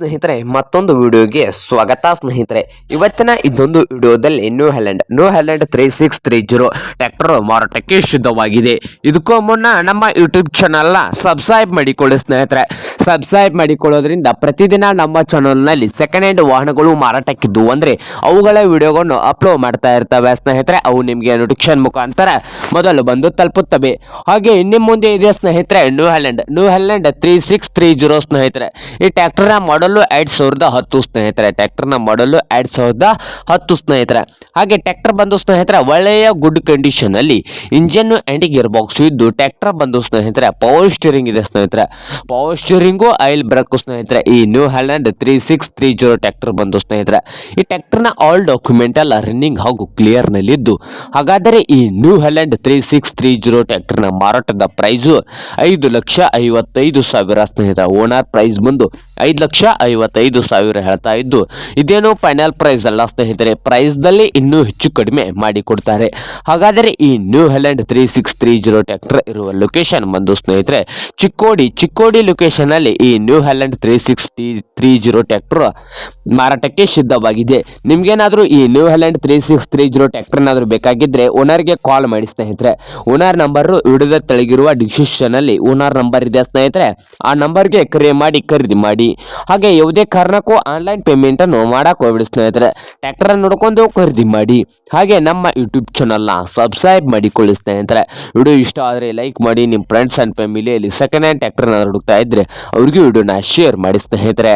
ಸ್ನೇಹಿತರೆ, ಮತ್ತೊಂದು ವಿಡಿಯೋಗೆ ಸ್ವಾಗತ ಸ್ನೇಹಿತರೆ. ಇವತ್ತಿನ ಇದೊಂದು ವಿಡಿಯೋದಲ್ಲಿ New Holland New Holland three six three zero tractor ಮಾರಾಟಕ್ಕೆ ಸಿದ್ಧವಾಗಿದೆ. ಇದಕ್ಕೂ ಮುನ್ನ ನಮ್ಮ ಯೂಟ್ಯೂಬ್ ಚಾನಲ್ನ ಸಬ್ಸ್ಕ್ರೈಬ್ ಮಾಡಿಕೊಳ್ಳಿ ಸ್ನೇಹಿತರೆ. ಸಬ್ಸ್ಕ್ರೈಬ್ ಮಾಡಿಕೊಳ್ಳೋದ್ರಿಂದ ಪ್ರತಿದಿನ ನಮ್ಮ ಚಾನಲ್ನಲ್ಲಿ ಸೆಕೆಂಡ್ ಹ್ಯಾಂಡ್ ವಾಹನಗಳು ಮಾರಾಟಕ್ಕಿದ್ದವು ಅಂದರೆ ಅವುಗಳ ವಿಡಿಯೋಗಳನ್ನು ಅಪ್ಲೋಡ್ ಮಾಡ್ತಾ ಇರ್ತವೆ ಸ್ನೇಹಿತರೆ. ಅವು ನಿಮಗೆ ನೋಟಿಫಿಕೇಶನ್ ಮುಖಾಂತರ ಮೊದಲು ಬಂದು ತಲುಪುತ್ತವೆ. ಹಾಗೆ ಇನ್ನು ಮುಂದೆ ಇದೆ ಸ್ನೇಹಿತರೆ New Holland New Holland three six three zero ಸ್ನೇಹಿತರೆ. ಈ ಟ್ರ್ಯಾಕ್ಟರ್ನ ಮಾಡಲು ಎರಡು ಸಾವಿರದ ಹತ್ತು ಸ್ನೇಹಿತರೆ. ಟ್ರ್ಯಾಕ್ಟರ್ನ ಮಾಡಲು ಎರಡು ಸಾವಿರದ ಹತ್ತು ಸ್ನೇಹಿತರೆ. ಹಾಗೆ ಟ್ಯಾಕ್ಟರ್ ಬಂದು ಸ್ನೇಹಿತರೆ, ಒಳ್ಳೆಯ ಗುಡ್ ಕಂಡೀಷನ್ ಅಲ್ಲಿ ಇಂಜಿನ್ ಆ್ಯಂಡ್ ಗಿಯರ್ ಬಾಕ್ಸ್ ಇದ್ದು ಟ್ಯಾಕ್ಟರ್ ಬಂದು ಸ್ನೇಹಿತರೆ ಪವರ್ ಸ್ಟೀರಿಂಗ್ ಇದೆ ಸ್ನೇಹಿತರೆ. ಪವರ್ ಸ್ಟೀರಿಂಗು ಆಯಿಲ್ ಬ್ರೇಕು ಸ್ನೇಹಿತರೆ. ಈ New Holland three six three zero tractor ಬಂದು ಸ್ನೇಹಿತರೆ. ಈ ಟ್ಯಾಕ್ಟರ್ನ ಆಲ್ ಡಾಕ್ಯುಮೆಂಟ್ ಎಲ್ಲ ರನ್ನಿಂಗ್ ಹಾಗೂ ಕ್ಲಿಯರ್ ನಲ್ಲಿದ್ದು, ಹಾಗಾದರೆ ಈ New Holland three six three zero ಟ್ಯಾಕ್ಟರ್ನ ಮಾರಾಟದ ಪ್ರೈಸು ಐದು ಲಕ್ಷ ಐವತ್ತೈದು ಸಾವಿರ ಸ್ನೇಹಿತರೆ. ಓನರ್ ಪ್ರೈಸ್ ಬಂದು ಐದು ಲಕ್ಷ ಐವತ್ತೈದು ಸಾವಿರ ಹೇಳ್ತಾ ಇದ್ದು, ಇದೇನು ಫೈನಲ್ ಪ್ರೈಸ್ ಅಲ್ಲ ಸ್ನೇಹಿತರೆ ಪ್ರೈಸ್ದಲ್ಲಿ ಇನ್ನೂ ಹೆಚ್ಚು ಕಡಿಮೆ ಮಾಡಿಕೊಡ್ತಾರೆ ಹಾಗಾದರೆ ಈ New Holland three six three zero tractor ಇರುವ ಲೊಕೇಶನ್ ಬಂದು ಸ್ನೇಹಿತರೆ, ಚಿಕ್ಕೋಡಿ ಚಿಕ್ಕೋಡಿ ಲೊಕೇಶನ್ ಅಲ್ಲಿ ಈ New Holland three six three zero tractor ಮಾರಾಟಕ್ಕೆ ಸಿದ್ಧವಾಗಿದೆ. ನಿಮಗೇನಾದರೂ ಈ New Holland three six three zero tractor ಏನಾದರೂ ಬೇಕಾಗಿದ್ರೆ ಓನರ್ಗೆ ಕಾಲ್ ಮಾಡಿ ಸ್ನೇಹಿತರೆ. ಓನರ್ ನಂಬರ್ ವಿಡಿಯೋದ ತೆಳಗಿರುವ ಡಿಸ್ಕ್ರಿಪ್ಷನ್ ಅಲ್ಲಿ ಓನರ್ ನಂಬರ್ ಇದೆ ಸ್ನೇಹಿತರೆ. ಆ ನಂಬರ್ಗೆ ಕರೆ ಮಾಡಿ ಖರೀದಿ ಮಾಡಿ. ಹಾಗೆ ಯಾವುದೇ ಕಾರಣಕ್ಕೂ ಆನ್ಲೈನ್ ಪೇಮೆಂಟ್ ಅನ್ನು ಮಾಡಕ್ ಹೋಗ್ಬಿಡಿ ಸ್ನೇಹಿತರೆ. ಅನ್ನು ನೋಡ್ಕೊಂಡು ಖರೀದಿ ಮಾಡಿ. ಹಾಗೆ ನಮ್ಮ ಯೂಟ್ಯೂಬ್ ಚಾನಲ್ನ ಸಬ್ಸ್ಕ್ರೈಬ್ ಮಾಡಿಕೊಳ್ಳಿ ಸ್ನೇಹಿತರೆ. ವಿಡಿಯೋ ಇಷ್ಟ ಆದರೆ ಲೈಕ್ ಮಾಡಿ ನಿಮ್ಮ ಫ್ರೆಂಡ್ಸ್ ಆ್ಯಂಡ್ ಫ್ಯಾಮಿಲಿಯಲ್ಲಿ ಸೆಕೆಂಡ್ ಹ್ಯಾಂಡ್ ಟ್ರ್ಯಾಕ್ಟರ್ನ ಹುಡುಕ್ತಾ ಇದ್ರೆ ಅವ್ರಿಗೂ ವಿಡಿಯೋನ ಶೇರ್ ಮಾಡಿ ಸ್ನೇಹಿತರೆ.